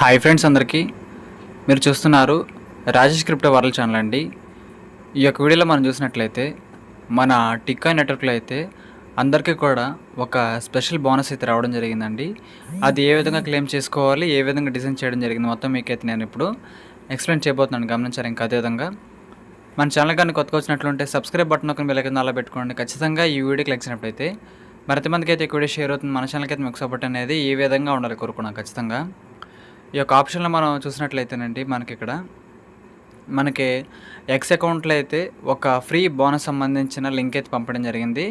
Hi friends అందరికీ. మీరు చూస్తున్నారు రాజేష్ క్రిప్టో వరల్డ్ ఛానల్ అండి. ఈ యొక్క వీడియోలో మనం చూసినట్లయితే మన టిక్కా నెట్వర్క్లో అయితే అందరికీ కూడా ఒక స్పెషల్ బోనస్ అయితే రావడం జరిగిందండి. అది ఏ విధంగా క్లెయిమ్ చేసుకోవాలి ఏ విధంగా డిజైన్ చేయడం జరిగింది మొత్తం మీకైతే నేను ఇప్పుడు ఎక్స్ప్లెయిన్ చేయబోతున్నాను గమనించారు ఇంకా అదేవిధంగా మన ఛానల్ కానీ కొత్తగా వచ్చినట్లుంటే సబ్స్క్రైబ్ బటన్ ఒక వెళ్ళకి అలా పెట్టుకోండి. ఖచ్చితంగా ఈ వీడియో లెక్సినప్పుడైతే మరింత మందికి అయితే ఎక్కువ షేర్ అవుతుంది. మన ఛానల్కి అయితే మీకు సపోర్ట్ అనేది ఏ విధంగా ఉండాలి కోరుకున్నాం ఖచ్చితంగా. ఈ యొక్క ఆప్షన్లో మనం చూసినట్లయితేనండి మనకి ఇక్కడ మనకి ఎక్స్ అకౌంట్లో అయితే ఒక ఫ్రీ బోనస్ సంబంధించిన లింక్ అయితే పంపడం జరిగింది.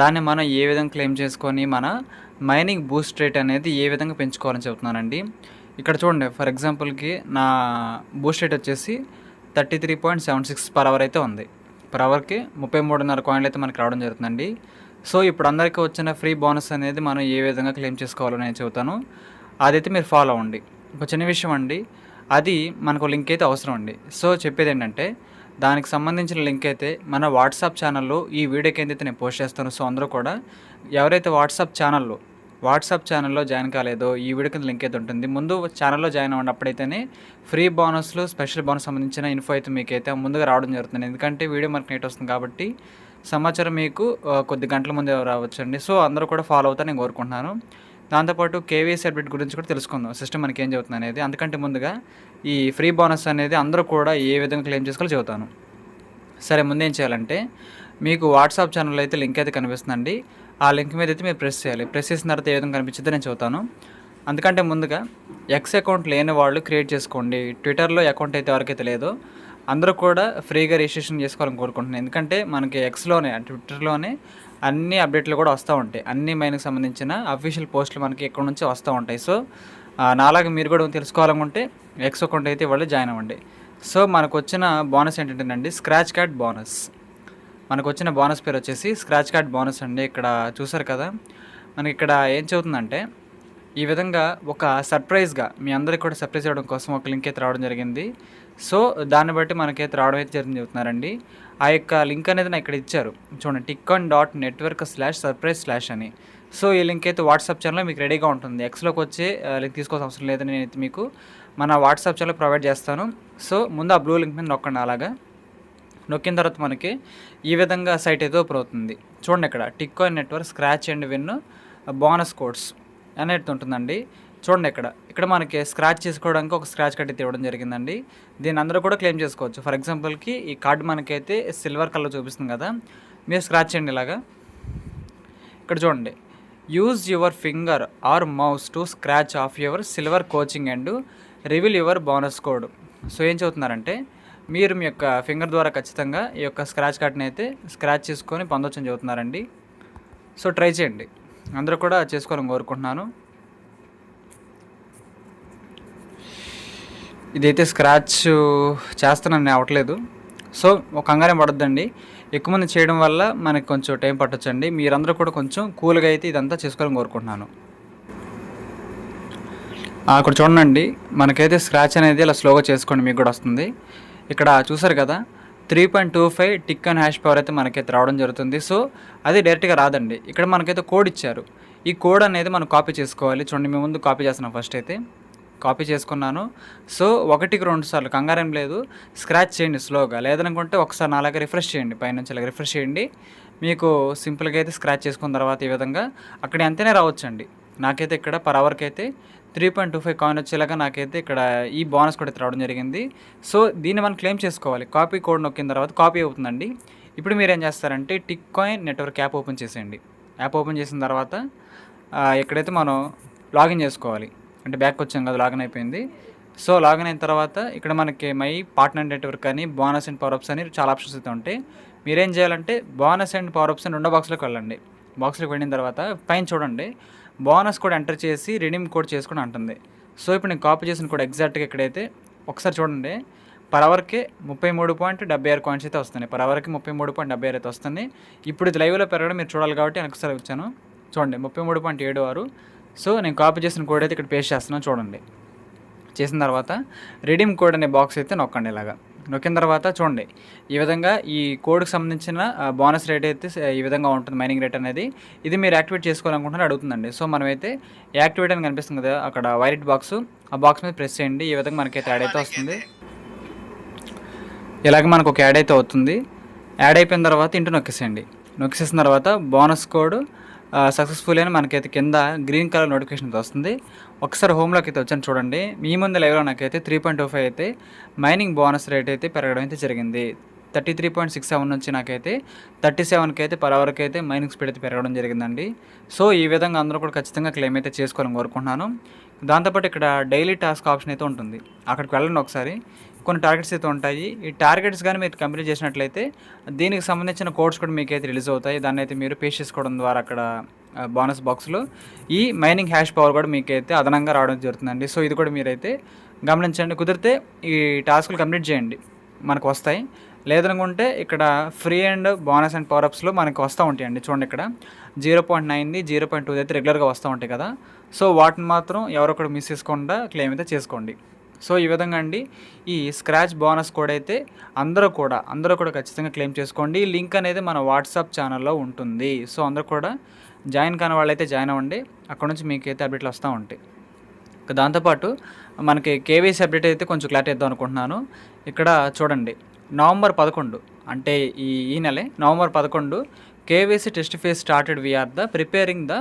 దాన్ని మనం ఏ విధంగా క్లెయిమ్ చేసుకొని మన మైనింగ్ బూస్ట్ రేట్ అనేది ఏ విధంగా పెంచుకోవాలని చెప్తున్నానండి. ఇక్కడ చూడండి ఫర్ ఎగ్జాంపుల్కి నా బూస్ట్ రేట్ వచ్చేసి thirty three point seven six per hour అయితే ఉంది. పర్ అవర్కి ముప్పై మూడున్నర కాయిన్లు అయితే మనకి రావడం జరుగుతుందండి. సో ఇప్పుడు అందరికీ వచ్చిన ఫ్రీ బోనస్ అనేది మనం ఏ విధంగా క్లెయిమ్ చేసుకోవాలో నేను చెబుతాను. అదైతే మీరు ఫాలో అవ్వండి. ఒక చిన్న విషయం అండి. అది మనకు లింక్ అయితే అవసరం అండి. సో చెప్పేది ఏంటంటే దానికి సంబంధించిన లింక్ అయితే మన వాట్సాప్ ఛానల్లో ఈ వీడియోకి అయితే నేను పోస్ట్ చేస్తాను. సో అందరూ కూడా ఎవరైతే వాట్సాప్ ఛానల్లో వాట్సాప్ ఛానల్లో జాయిన్ కాలేదో ఈ వీడియో కింద లింక్ అయితే ఉంటుంది. ముందు ఛానల్లో జాయిన్ అవ్వండి అప్పుడైతేనే ఫ్రీ బోనస్లు స్పెషల్ బోనస్ సంబంధించిన ఇన్ఫో అయితే మీకు అయితే ముందుగా రావడం జరుగుతుంది. ఎందుకంటే వీడియో మనకు నేట్ వస్తుంది కాబట్టి సమాచారం మీకు కొద్ది గంటల ముందే రావచ్చండి. సో అందరూ కూడా ఫాలో అవుతారని నేను కోరుకుంటున్నాను. దాంతోపాటు కేవీఎస్ అడ్మిట్ గురించి కూడా తెలుసుకుందాం. సిస్టమ్ మనకి ఏం చెబుతుంది అనేది. అందుకంటే ముందుగా ఈ ఫ్రీ బోనస్ అనేది అందరూ కూడా ఏ విధంగా క్లెయిమ్ చేసుకోవాలో చెబుతాను. సరే ముందేం చేయాలంటే మీకు వాట్సాప్ ఛానల్ అయితే లింక్ అయితే కనిపిస్తుందండి. ఆ లింక్ మీద అయితే మీరు ప్రెస్ చేయాలి. ప్రెస్ చేసిన తర్వాత ఏ విధంగా కనిపించిందో నేను చెబుతాను. అందుకంటే ముందుగా ఎక్స్ అకౌంట్ లేని వాళ్ళు క్రియేట్ చేసుకోండి. ట్విట్టర్లో అకౌంట్ అయితే ఎవరికైతే లేదో అందరూ కూడా ఫ్రీగా రిజిస్ట్రేషన్ చేసుకోవాలని కోరుకుంటున్నాను. ఎందుకంటే మనకి ఎక్స్లోనే ట్విట్టర్లోనే అన్ని అప్డేట్లు కూడా వస్తూ ఉంటాయి. అన్ని మైన్కి సంబంధించిన అఫీషియల్ పోస్టులు మనకి ఎక్కడి నుంచి వస్తూ ఉంటాయి. సో నాలాగా మీరు కూడా తెలుసుకోవాలనుకుంటే ఎక్స్ అకౌంట్ అయితే వాళ్ళు జాయిన్ అవ్వండి. సో మనకు వచ్చిన బోనస్ ఏంటంటేనండి స్క్రాచ్ కార్డ్ బోనస్ మనకు వచ్చిన బోనస్ పేరు వచ్చేసి స్క్రాచ్ కార్డ్ బోనస్ అండి. ఇక్కడ చూసారు కదా మనకి ఇక్కడ ఏం చెబుతుందంటే ఈ విధంగా ఒక సర్ప్రైజ్గా మీ అందరికి కూడా సర్ప్రైజ్ ఇవ్వడం కోసం ఒక లింక్ అయితే రావడం జరిగింది. సో దాన్ని బట్టి మనకైతే రావడం అయితే జరిగింది చెబుతున్నారండి ఆ యొక్క లింక్ అనేది నాకు ఇక్కడ ఇచ్చారు. చూడండి టిక్కన్ dot network slash surprise slash అని. సో ఈ లింక్ అయితే వాట్సాప్ ఛానల్లో మీకు రెడీగా ఉంటుంది. ఎక్స్లోకి వచ్చే లింక్ తీసుకోవాల్సిన అవసరం లేదని నేనైతే మీకు మన వాట్సాప్ ఛానల్ ప్రొవైడ్ చేస్తాను. సో ముందు ఆ బ్లూ లింక్ మీద నొక్కండి అలాగా. నొక్కిన తర్వాత మనకి ఈ విధంగా సైట్ అయితే ఓపెన్ అవుతుంది. చూడండి ఇక్కడ Tiko network scratch and win bonus codes అనేది ఉంటుందండి. చూడండి ఇక్కడ. ఇక్కడ మనకి స్క్రాచ్ చేసుకోవడానికి ఒక స్క్రాచ్ కార్డ్ అయితే ఇవ్వడం జరిగిందండి. దీని అందరూ కూడా క్లెయిమ్ చేసుకోవచ్చు. ఫర్ ఎగ్జాంపుల్కి ఈ కార్డు మనకైతే సిల్వర్ కలర్ చూపిస్తుంది కదా. మీరు స్క్రాచ్ చేయండి ఇలాగా. ఇక్కడ చూడండి. Use your finger or mouse to scratch off your silver coating and reveal your bonus code so ఏం చెబుతున్నారంటే మీరు మీ యొక్క ఫింగర్ ద్వారా ఖచ్చితంగా ఈ యొక్క స్క్రాచ్ కార్డ్ని అయితే స్క్రాచ్ చేసుకొని పొందొచ్చని చెబుతున్నారండి సో ట్రై చేయండి. అందరూ కూడా చేసుకోవాలని కోరుకుంటున్నాను. ఇదైతే స్క్రాచ్ చేస్తానని అవ్వట్లేదు. సో ఒక కంగారం పడొద్దండి. ఎక్కువ మంది చేయడం వల్ల మనకి కొంచెం టైం పట్టొచ్చండి. మీరందరూ కూడా కొంచెం కూల్గా అయితే ఇదంతా చేసుకోవాలని కోరుకుంటున్నాను. అక్కడ చూడండి. మనకైతే స్క్రాచ్ అనేది ఇలా స్లోగా చేసుకోండి మీకు కూడా వస్తుంది. ఇక్కడ చూసారు కదా? Three point two five tick and hash power అయితే మనకైతే రావడం జరుగుతుంది. సో అది డైరెక్ట్గా రాదండి. ఇక్కడ మనకైతే కోడ్ ఇచ్చారు. ఈ కోడ్ అనేది మనం కాపీ చేసుకోవాలి. చూడండి మేము ముందు కాపీ చేస్తున్నాం ఫస్ట్ అయితే. కాపీ చేసుకున్నాను. సో ఒకటికి రెండు సార్లు కంగారేం లేదు. స్క్రాచ్ చేయండి స్లోగా. లేదనుకుంటే ఒకసారి నాలాగా రిఫ్రెష్ చేయండి. పైనుంచి అలాగే రిఫ్రెష్ చేయండి. మీకు సింపుల్గా అయితే స్క్రాచ్ చేసుకున్న తర్వాత ఈ విధంగా అక్కడ ఎంతనే రావచ్చండి. నాకైతే ఇక్కడ పర్ అవర్కి అయితే three point two five coin వచ్చేలాగా నాకైతే ఇక్కడ ఈ బోనస్ కూడా అయితే రావడం జరిగింది. సో దీన్ని మనం క్లెయిమ్ చేసుకోవాలి. కాపీ కోడ్ నొక్కిన తర్వాత కాపీ అవుతుందండి. ఇప్పుడు మీరు ఏం చేస్తారంటే tick coin network app open చేసేయండి. యాప్ ఓపెన్ చేసిన తర్వాత ఎక్కడైతే ఇక్కడైతే మనం లాగిన్ చేసుకోవాలి. అంటే బ్యాక్ వచ్చాం కదా లాగిన్ అయిపోయింది. సో లాగిన్ అయిన తర్వాత ఇక్కడ మనకి మై పార్ట్నర్ నెట్వర్క్ అని బోనస్ అండ్ పవర్అప్స్ అని చాలా ఆప్షన్స్ అయితే ఉంటాయి. మీరేం చేయాలంటే బోనస్ అండ్ పవర్అప్స్ అని రెండో బాక్స్లోకి వెళ్ళండి. బాక్స్లోకి వెళ్ళిన తర్వాత పైన చూడండి. బోనస్ కూడా ఎంటర్ చేసి రిడీమ్ కోడ్ చేసుకుని అంటుంది. సో ఇప్పుడు నేను కాపీ చేసిన కూడా ఎగ్జాక్ట్గా ఇక్కడైతే ఒకసారి చూడండి. పర్ అవర్కి ముప్పై మూడు పాయింట్ డెబ్బై ఆరు కాయిన్స్ అయితే వస్తుంది పర్ అవర్కి ముప్పై మూడు పాయింట్ డెబ్బై ఆరు అయితే వస్తుంది. ఇప్పుడు ఇది లైవ్లో పెరగడం మీరు చూడాలి కాబట్టి నేను ఒకసారి వచ్చాను. చూడండి ముప్పై మూడు పాయింట్ ఏడు ఆరు. సో నేను కాపీ చేసిన కోడ్ అయితే ఇక్కడ పేస్ట్ చేస్తున్నాను చూడండి. చేసిన తర్వాత రిడీమ్ కోడ్ అనే బాక్స్ అయితే నొక్కండి ఇలాగా. నొక్కిన తర్వాత చూడండి ఈ విధంగా ఈ కోడ్కి సంబంధించిన బోనస్ రేట్ అయితే ఈ విధంగా ఉంటుంది మైనింగ్ రేట్ అనేది. ఇది మీరు యాక్టివేట్ చేసుకోవాలనుకుంటున్నారు అడుగుతుందండి. సో మనమైతే యాక్టివేట్ అని కనిపిస్తుంది కదా అక్కడ వైలెట్ బాక్స్. ఆ బాక్స్ మీద ప్రెస్ చేయండి ఈ విధంగా మనకైతే యాడ్ అయితే వస్తుంది. ఇలాగే మనకు ఒక యాడ్ అయితే అవుతుంది. యాడ్ అయిపోయిన తర్వాత ఇంటి నొక్కేసేయండి. నొక్కేసిన తర్వాత బోనస్ కోడ్ సక్సెస్ఫుల్ అని మనకైతే కింద గ్రీన్ కలర్ నోటిఫికేషన్ వస్తుంది. ఒకసారి హోమ్లోకి అయితే వచ్చాను చూడండి. మీ ముందు లైవ్లో నాకైతే త్రీ పాయింట్ టూ ఫైవ్ అయితే మైనింగ్ బోనస్ రేట్ అయితే పెరగడం అయితే జరిగింది. Thirty three point six seven నుంచి నాకైతే థర్టీ సెవెన్కి అయితే పర్ అవర్కి అయితే మైనింగ్ స్పీడ్ అయితే పెరగడం జరిగిందండి. సో ఈ విధంగా అందరూ కూడా ఖచ్చితంగా క్లెయిమ్ అయితే చేసుకోవాలని కోరుకుంటున్నాను. దాంతోపాటు ఇక్కడ డైలీ టాస్క్ ఆప్షన్ అయితే ఉంటుంది. అక్కడికి వెళ్ళండి ఒకసారి. కొన్ని టార్గెట్స్ అయితే ఉంటాయి. ఈ టార్గెట్స్ కానీ మీరు కంప్లీట్ చేసినట్లయితే దీనికి సంబంధించిన కోడ్స్ కూడా మీకు అయితే రిలీజ్ అవుతాయి. దాన్ని అయితే మీరు పే చేసుకోవడం ద్వారా అక్కడ బోనస్ బాక్స్లో ఈ మైనింగ్ హ్యాష్ పవర్ కూడా మీకు అయితే అదనంగా రావడం జరుగుతుందండి. సో ఇది కూడా మీరైతే గమనించండి. కుదిరితే ఈ టాస్క్లు కంప్లీట్ చేయండి. మనకు వస్తాయి. లేదనుకుంటే ఇక్కడ ఫ్రీ అండ్ బోనస్ అండ్ పవర్అప్స్లో మనకు వస్తూ ఉంటాయండి చూడండి ఇక్కడ. జీరో పాయింట్ నైన్ది జీరో పాయింట్ టూ అయితే రెగ్యులర్గా వస్తూ ఉంటాయి కదా. సో వాటిని మాత్రం ఎవరొకరు మిస్ చేసుకోకుండా క్లెయిమ్ అయితే చేసుకోండి. సో ఈ విధంగా అండి ఈ స్క్రాచ్ బోనస్ కోడ్ అయితే అందరూ కూడా అందరూ కూడా ఖచ్చితంగా క్లెయిమ్ చేసుకోండి. ఈ లింక్ అనేది మన వాట్సాప్ ఛానల్లో ఉంటుంది. సో అందరూ కూడా జాయిన్ కాని వాళ్ళైతే జాయిన్ అవ్వండి. అక్కడ నుంచి మీకు అయితే అప్డేట్లు వస్తూ ఉంటాయి. ఇక దాంతోపాటు మనకి కేవీసీ అప్డేట్ అయితే కొంచెం క్లారిటీ ఇద్దాం అనుకుంటున్నాను. ఇక్కడ చూడండి నవంబర్ పదకొండు అంటే ఈ ఈ నెలే నవంబర్ పదకొండు KYC test phase started we're the preparing the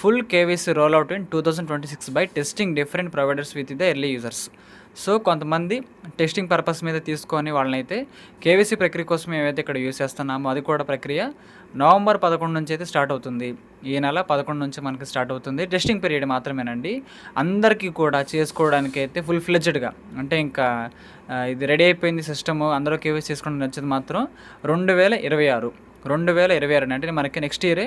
full KYC roll out in two thousand twenty six by testing different providers with the early users so కొంతమంది టెస్టింగ్ పర్పస్ మీద తీసుకొని వాళ్ళనైతే కేవీసీ ప్రక్రియ కోసం ఏవైతే ఇక్కడ యూస్ చేస్తున్నామో అది కూడా ప్రక్రియ నవంబర్ పదకొండు నుంచి అయితే స్టార్ట్ అవుతుంది. ఈ నెల పదకొండు నుంచి మనకి స్టార్ట్ అవుతుంది. టెస్టింగ్ పీరియడ్ మాత్రమేనండి. అందరికీ కూడా చేసుకోవడానికి అయితే ఫుల్ ఫ్లెడ్జ్డ్గా అంటే ఇంకా ఇది రెడీ అయిపోయింది సిస్టమ్. అందరూ కేవీసీ చేసుకోవడం నచ్చింది మాత్రం. రెండు వేల ఇరవై ఆరు. రెండు వేల ఇరవై ఆరు అంటే మనకి నెక్స్ట్ ఇయరే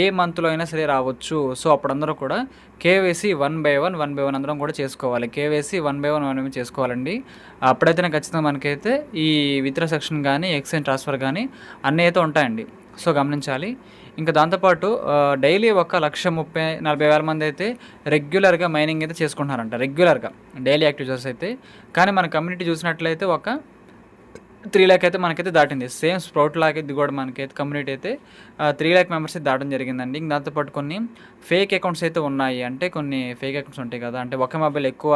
ఏ మంత్లో అయినా సరే రావచ్చు. సో అప్పుడు అందరూ కూడా KYC one by one one by one అందరం కూడా చేసుకోవాలి. KYC one by one one by చేసుకోవాలండి. అప్పుడైతేనే ఖచ్చితంగా మనకైతే ఈ విత్ర సెక్షన్ కానీ ఎక్స్చేంజ్ ట్రాన్స్ఫర్ కానీ అన్నీ అయితే ఉంటాయండి. సో గమనించాలి. ఇంకా దాంతోపాటు డైలీ ఒక లక్ష ముప్పై నలభై వేల మంది అయితే రెగ్యులర్గా మైనింగ్ అయితే చేసుకుంటున్నారంట. రెగ్యులర్గా డైలీ యాక్టివ్ అయితే. కానీ మన కమ్యూనిటీ చూసినట్లయితే ఒక త్రీ ల్యాక్ అయితే మనకైతే దాటింది. సేమ్ స్ప్రౌట్ లాగా ఇది కూడా మనకైతే కమ్యూనిటీ అయితే త్రీ ల్యాక్ మెంబర్స్ అయితే దాటడం జరిగిందండి. ఇంక దాంతోపాటు కొన్ని ఫేక్ అకౌంట్స్ అయితే ఉన్నాయి. అంటే కొన్ని ఫేక్ అకౌంట్స్ ఉంటాయి కదా. అంటే ఒక మొబైల్ ఎక్కువ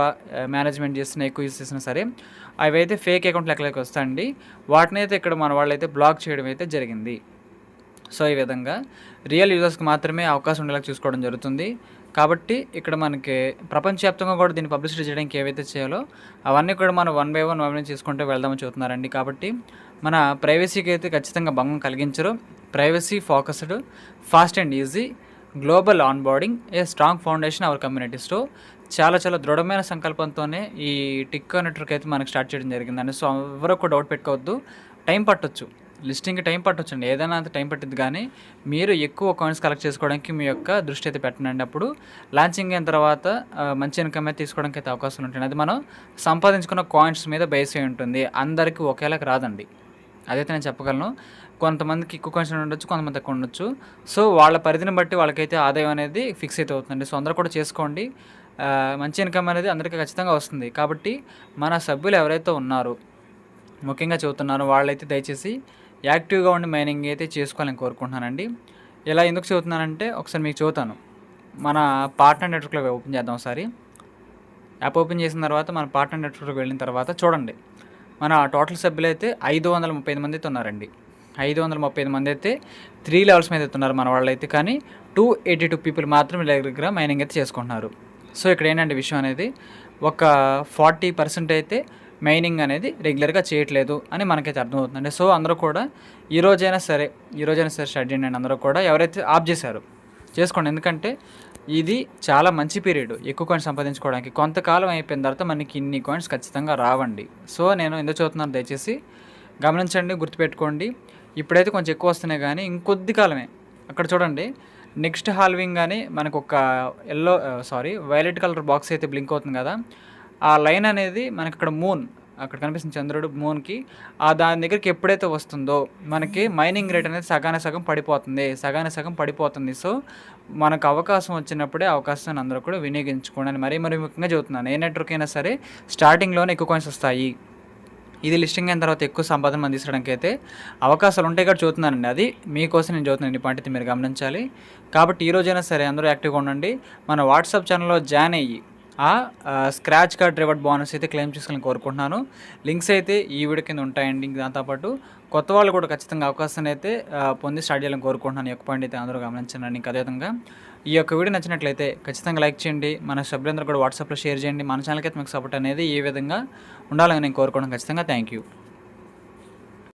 మేనేజ్మెంట్ చేసిన ఎక్కువ యూస్ చేసినా సరే అవి అయితే ఫేక్ అకౌంట్ లెక్కలోకి వస్తాయండి. వాటిని అయితే ఇక్కడ మన వాళ్ళు అయితే బ్లాక్ చేయడం అయితే జరిగింది. సో ఈ విధంగా రియల్ యూజర్స్కి మాత్రమే అవకాశం ఉండేలా చూసుకోవడం జరుగుతుంది. కాబట్టి ఇక్కడ మనకి ప్రపంచవ్యాప్తంగా కూడా దీన్ని పబ్లిసిటీ చేయడానికి ఏవైతే చేయాలో అవన్నీ కూడా మనం వన్ బై వన్ వన్ చేసుకుంటే వెళ్దామని చూస్తున్నారండి కాబట్టి మన ప్రైవసీకి అయితే ఖచ్చితంగా భంగం కలిగించరు. Privacy focused fast and easy global onboarding a strong foundation our కమ్యూనిటీస్లో చాలా చాలా దృఢమైన సంకల్పంతోనే ఈ టిక్ నెట్వర్క్ అయితే మనకి స్టార్ట్ చేయడం జరిగిందండి. సో ఎవరు కూడా డౌట్ పెట్టుకోవద్దు టైం పట్టొచ్చు. లిస్టింగ్కి టైం పట్టొచ్చండి. ఏదైనా అంత టైం పట్టింది కానీ మీరు ఎక్కువ కాయిన్స్ కలెక్ట్ చేసుకోవడానికి మీ యొక్క దృష్టి అయితే పెట్టనండి. అప్పుడు లాంచింగ్ అయిన తర్వాత మంచి ఇన్కమ్ అయితే తీసుకోవడానికి అయితే అవకాశం ఉంటుంది అది మనం సంపాదించుకున్న కాయిన్స్ మీద బేస్ అయి ఉంటుంది. అందరికీ ఒకేలాగా రాదండి. అదైతే నేను చెప్పగలను. కొంతమందికి ఎక్కువ కాయిన్స్ ఉండొచ్చు కొంతమంది తక్కువ ఉండొచ్చు. సో వాళ్ళ పరిధిని బట్టి వాళ్ళకైతే ఆదాయం అనేది ఫిక్స్ అయితే అవుతుందండి. సో అందరూ కూడా చేసుకోండి. మంచి ఇన్కమ్ అనేది అందరికీ ఖచ్చితంగా వస్తుంది. కాబట్టి మన సభ్యులు ఎవరైతే ఉన్నారో ముఖ్యంగా చెబుతున్నాను వాళ్ళైతే దయచేసి యాక్టివ్గా ఉండి మైనింగ్ అయితే చేసుకోవాలని కోరుకుంటున్నానండి. ఇలా ఎందుకు చెబుతున్నానంటే ఒకసారి మీకు చెబుతాను. మన పార్ట్నర్ నెట్వర్క్లో ఓపెన్ చేద్దాం ఒకసారి. యాప్ ఓపెన్ చేసిన తర్వాత మన పార్ట్నర్ నెట్వర్క్కి వెళ్ళిన తర్వాత చూడండి. మన టోటల్ సభ్యులు అయితే ఐదు వందల ముప్పై ఐదు మంది అయితే ఉన్నారండి. ఐదు వందల ముప్పై ఐదు మంది అయితే త్రీ లెవెల్స్ మీద అయితే ఉన్నారు మన వాళ్ళు అయితే కానీ టూ ఎయిటీ టూ పీపుల్ మాత్రం వీళ్ళ దగ్గర మైనింగ్ అయితే చేసుకుంటున్నారు. సో ఇక్కడ ఏంటంటే విషయం అనేది ఒక ఫార్టీ పర్సెంట్ అయితే మైనింగ్ అనేది రెగ్యులర్గా చేయట్లేదు అని మనకైతే అర్థమవుతుందండి. సో అందరూ కూడా ఈ రోజైనా సరే ఈ రోజైనా సరే స్టార్ట్ చేయండి అందరూ కూడా ఎవరైతే ఆఫ్ చేశారో చేసుకోండి. ఎందుకంటే ఇది చాలా మంచి పీరియడ్ ఎక్కువ కాయిన్స్ సంపాదించుకోవడానికి కొంతకాలం అయిపోయిన తర్వాత మనకి ఇన్ని కాయిన్స్ ఖచ్చితంగా రావండి. సో నేను ఎందుకు చదువుతున్నాను దయచేసి గమనించండి గుర్తుపెట్టుకోండి. ఇప్పుడైతే కొంచెం ఎక్కువ వస్తున్నాయి కానీ ఇంకొద్ది కాలమే. అక్కడ చూడండి నెక్స్ట్ హాల్వింగ్ కానీ మనకు ఒక yellow sorry violet colour box అయితే బ్లింక్ అవుతుంది కదా. ఆ లైన్ అనేది మనకి అక్కడ మూన్ అక్కడ కనిపిస్తుంది చంద్రుడు మూన్కి ఆ దాని దగ్గరికి ఎప్పుడైతే వస్తుందో మనకి మైనింగ్ రేట్ అనేది సగాన సగం పడిపోతుంది సగాన సగం పడిపోతుంది. సో మనకు అవకాశం వచ్చినప్పుడే అవకాశాన్ని అందరూ కూడా వినియోగించుకోండి. మరీ మరీ ముఖ్యంగా చెబుతున్నాను ఏ నెట్వర్క్ అయినా సరే స్టార్టింగ్లోనే ఎక్కువ కాయిన్స్ వస్తాయి. ఇది లిస్టింగ్ అయిన తర్వాత ఎక్కువ సంపాదన అందించడానికి అయితే అవకాశాలు ఉంటాయి కూడా చూస్తున్నానండి అది మీకోసం నేను చూస్తున్నాను ఈ పాయింట్ మీరు గమనించాలి. కాబట్టి ఈ రోజైనా సరే అందరూ యాక్టివ్గా ఉండండి. మన వాట్సాప్ ఛానల్లో జాయిన్ అయ్యి ఆ స్క్రాచ్ కార్డ్ రివార్డ్ బోనస్ అయితే క్లెయిమ్ చేసుకోవాలని కోరుకుంటున్నాను. లింక్స్ అయితే ఈ వీడియో కింద ఉంటాయండి. ఇంక దాంతోపాటు కొత్త వాళ్ళు కూడా ఖచ్చితంగా అవకాశాన్ని అయితే పొంది స్టార్ట్ చేయాలని కోరుకుంటున్నాను. ఈ యొక్క పాయింట్ అయితే అందరూ గమనించండి. ఇంకా అదేవిధంగా ఈ యొక్క వీడియో నచ్చినట్లయితే ఖచ్చితంగా లైక్ చేయండి. మన సభ్యులందరూ కూడా వాట్సాప్లో షేర్ చేయండి. మన ఛానల్కి అయితే మీకు సపోర్ట్ అనేది ఏ విధంగా ఉండాలని నేను కోరుకోవడం ఖచ్చితంగా థ్యాంక్ యూ